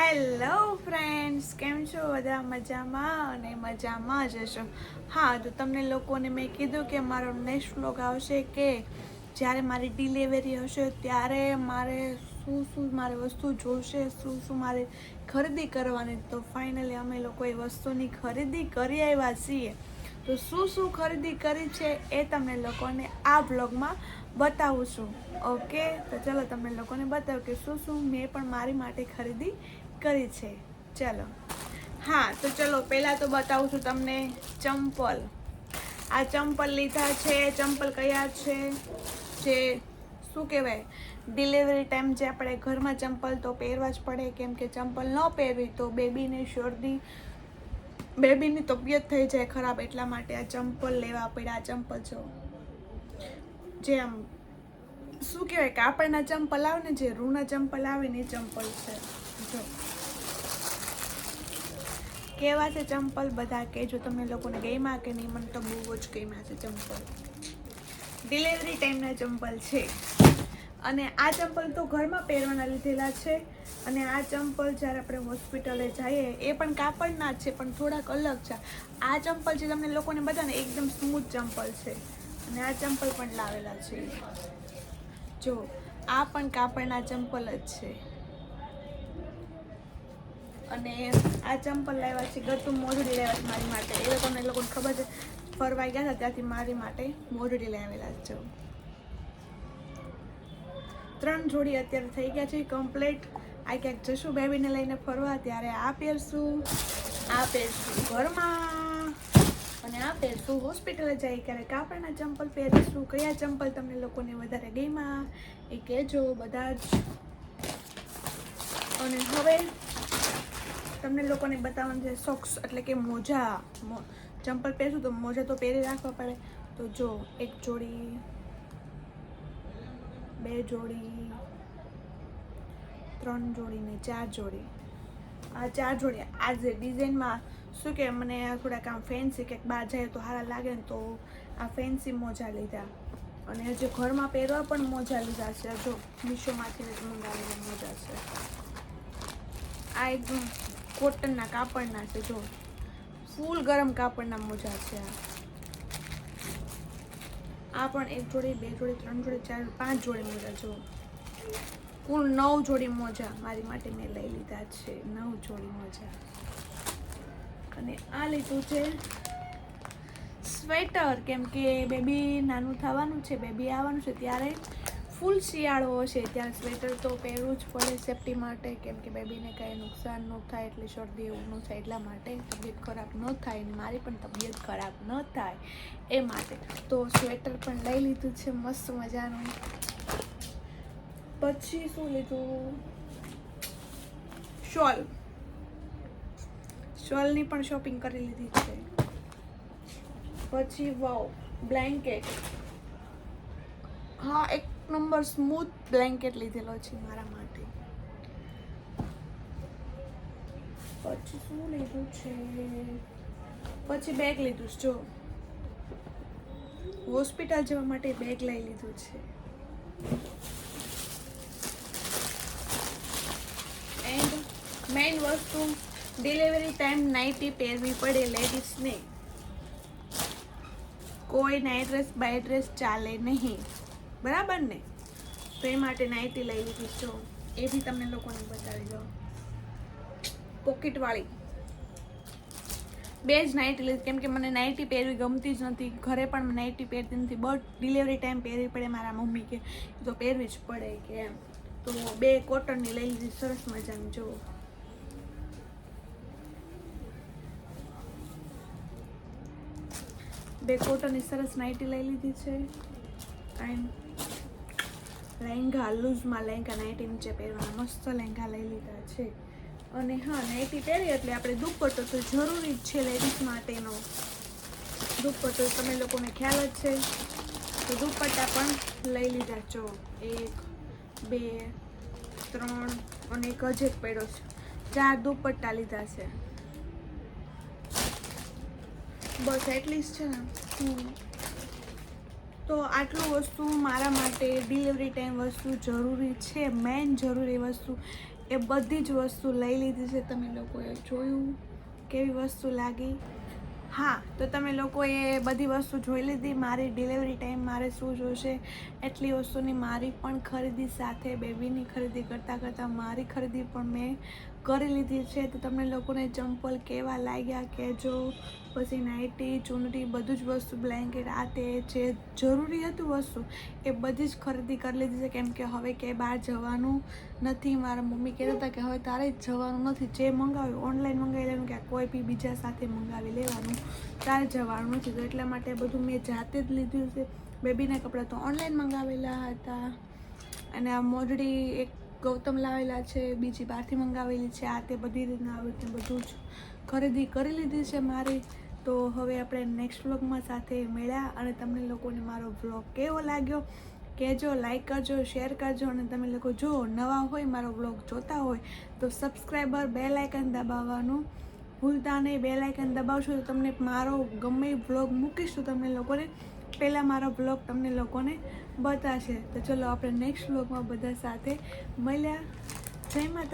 Hello friends કેમ છો? બધા મજામાં અને મજામાં જ હશો? હા, તો તમને લોકોને મેં કીધું કે મારો નેક્સ્ટ વ્લોગ આવશે કે જ્યારે મારી ડિલિવરી હશે ત્યારે મારે શું શું મારે વસ્તુ જોશે, શું શું મારે ખરીદી કરવાની. તો ફાઇનલી અમે લોકો એ વસ્તુની ખરીદી કરી આવ્યા છીએ. તો શું શું ખરીદી કરી છે એ તમને લોકોને આ બ્લોગમાં બતાવું છું. ઓકે તો ચલો તમે લોકોને બતાવો કે શું શું મેં પણ મારી માટે ખરીદી કરી છે. ચલો. હા, તો ચલો, પહેલાં તો બતાવું છું તમને ચંપલ. આ ચંપલ લીધા છે. ચંપલ કયા છે? જે શું કહેવાય? ડિલિવરી ટાઈમ જે આપણે ઘરમાં ચંપલ તો પહેરવા જ પડે. કેમ કે ચંપલ ન પહેરવી તો બેબીને શરદી, બેબીની તબિયત થઈ જાય ખરાબ એટલા માટે આ ચંપલ લેવા પડ્યા. આ ચંપલ જો, જે આમ, શું કહેવાય કાપડના ચંપલ આવે ને, જે રૂના ચંપલ આવે ને એ ચંપલ છે. જો. કેવા છે ચંપલ બધા કહેજો તમને લોકોને ગયમાં કે નહીં, મને તો બહુ જ ગયમાં છે ચંપલ. ડિલિવરી ટાઈમના ચંપલ છે. અને આ ચંપલ તો ઘરમાં પહેરવાના લીધેલા છે. અને આ ચંપલ જ્યારે આપણે હોસ્પિટલે જઈએ, એ પણ કાપડના જ છે, પણ થોડાક અલગ છે. આ ચંપલ જે તમને લોકોને બધાને એકદમ સ્મૂથ ચંપલ છે. અને આ ચંપલ પણ લાવેલા છે. જો, આ પણ કાપડના ચંપલ જ છે. અને આ ચંપલ લાવ્યા છે, ગતું મોજડી લાવ્યા છે મારી માટે. એ લોકોને એ લોકોને ખબર છે ફરવા ગયા હતા ત્યાંથી મારી માટે મોજડી લાવેલા છે. ત્રણ જોડી અત્યારે થઈ ગયા છે કમ્પ્લીટ આ ક્યાંક જશું બેબીને લઈને ફરવા, ત્યારે આ પહેરશું આ પહેરશું ઘરમાં. અને આ પહેરશું હોસ્પિટલે જઈ ક્યારે કાપડના ચંપલ પહેરીશું, કયા ચંપલ તમને લોકોને વધારે ગમ્યા, એ કહેજો બધા જ. અને હવે તમને લોકોને બતાવવાનું છે સોક્સ એટલે કે મોજા. ચંપલ પહેરશું તો મોજા તો પહેરી રાખવા પડે. તો જો, એક જોડી, બે જોડી, ત્રણ જોડી ને ચાર જોડી. આ ચાર જોડી આ જે ડિઝાઇનમાં શું કે મને થોડાક આમ ફેન્સી કંઈક બહાર જાય તો સારા લાગે ને તો આ ફેન્સી મોજા લીધા. અને જે ઘરમાં પહેરવા પણ મોજા લીધા છે. જો, મીશોમાંથી મંગાવેલા મોજા છે. આ એકદમ કોટનના કાપડના છે, જો. ફૂલ ગરમ કાપડના મોજા છે આ. પણ એક જોડી, બે જોડી, ત્રણ જોડી, ચાર, પાંચ જોડી મોજા, જો. કુલ નવ જોડી મોજા મારી માટે મેં લઈ લીધા છે, નવ જોડી મોજા. અને આ લીધું છે સ્વેટર, કેમ કે બેબી નાનું થવાનું છે, બેબી આવવાનું છે ત્યારે ફૂલ શિયાળો હશે, ત્યાં સ્વેટર તો પહેરવું જ પડે સેફટી માટે, કેમ કે બેબીને કાંઈ નુકસાન ન થાય, એટલે શરદી એવું ન થાય, એટલા માટે તબિયત ખરાબ ન થાય અને મારી પણ તબિયત ખરાબ ન થાય, એ માટે. તો સ્વેટર પણ લઈ લીધું છે, મસ્ત મજાનું. પછી શું લીધું? શોલ. શોલની પણ શોપિંગ કરી લીધી છે. પછી વાવ બ્લેન્કેટ હા, એક નંબર સ્મૂથ બ્લેન્કેટ લીધેલો છે મારા માટે. પછી શું લીધું છે? પછી બેગ લીધું છે, જો. હોસ્પિટલ જવા માટે બેગ લઈ લીધું છે. એન્ડ મેઇન વસ્તુ ડિલિવરી ટાઈમ નાઇટી પહેરવી પડે લેડીઝને કોઈ નાઇટ ડ્રેસ બાય ડ્રેસ ચાલે નહીં. બરાબર ને? તો એ માટે નાઇટી લઈ લીધી છો એ બી તમને લોકોને બતાવી દો પોકેટવાળી બે જ નાઇટી લીધી. કેમ કે મને નાઇટી પહેરવી ગમતી જ નથી. ઘરે પણ નાઇટી પહેરતી નથી. બટ ડિલિવરી ટાઈમ પહેરવી પડે મારા મમ્મી કે તો પહેરવી જ પડે કે એમ. તો બે કોટનની લઈ લીધી. સરસ મજાની જુઓ બે કોટનની સરસ નાઇટી લઈ લીધી છે. એન્ડ લહેંગા લૂઝમાં લહેંગા નાઇટી નીચે પહેરવાના, મસ્ત લહેંગા લઈ લીધા છે. અને હા નાઇટી પહેરી એટલે આપણે દુપટ્ટો તો જરૂરી જ છે લેડીઝ માટેનો. દુપટ્ટો તમે લોકોને ખ્યાલ જ છે. તો દુપટ્ટા પણ લઈ લીધા છો. એક, બે, ત્રણ અને એક જ એક પડ્યો છે. ચાર દુપટ્ટા લીધા છે. બસ એટલીસ્ટ છે ને. તો આટલું વસ્તુ મારા માટે ડિલિવરી ટાઈમ વસ્તુ જરૂરી છે મેન જરૂરી વસ્તુ એ બધી જ વસ્તુ લઈ લીધી છે. તમે લોકોએ જોયું કેવી વસ્તુ લાગી? હા, તો તમે લોકોએ બધી વસ્તુ જોઈ લીધી. મારી ડિલિવરી ટાઈમ મારે શું જોશે? એટલી વસ્તુની મારી પણ ખરીદી સાથે, બેબીની ખરીદી કરતાં કરતાં મારી ખરીદી પણ મેં કરી લીધી છે તો તમને લોકોને ચંપલ કેવા લાગ્યા કહેજો પછી નાઇટી ચૂંટણી બધું જ વસ્તુ બ્લેન્કેટ આ તે જે જરૂરી હતું વસ્તુ એ બધી જ ખરીદી કરી લીધી છે. કેમ કે હવે કે બહાર જવાનું નથી. મારા મમ્મી કહેતા હતા કે હવે તારે જ જવાનું નથી. જે મંગાવ્યું ઓનલાઈન મંગાવી લેવાનું કે કોઈ બી બીજા સાથે મંગાવી લેવાનું. તારે જવાનું નથી. તો એટલા માટે બધું મેં જાતે જ લીધું છે. બેબીના કપડાં તો ઓનલાઈન મંગાવેલા હતા. અને આ મોજડી એક ગૌતમ લાવેલા છે, બીજી બહારથી મંગાવેલી છે, આ તે બધી રીતના આવી રીતે બધું જ ખરીદી કરી લીધી છે મારી. તો હવે આપણે નેક્સ્ટ વ્લોગમાં સાથે મળ્યા અને તમને લોકોને મારો વ્લોગ કેવો લાગ્યો? કહેજો લાઈક કરજો શેર કરજો અને તમે લોકો જો નવા હોય, મારો વ્લોગ જોતા હોય, તો સબસ્ક્રાઈબર બે લાઇકન દબાવવાનું ભૂલતા નહીં. બે લાઇકન દબાવશો તો તમને મારો ગમે વ્લોગ મૂકીશ, તો તમને લોકોને પહેલાં મારો બ્લોગ તમને લોકોને બતાવશે તો ચલો આપણે નેક્સ્ટ બ્લોગમાં બધા સાથે મળ્યા. જય માતા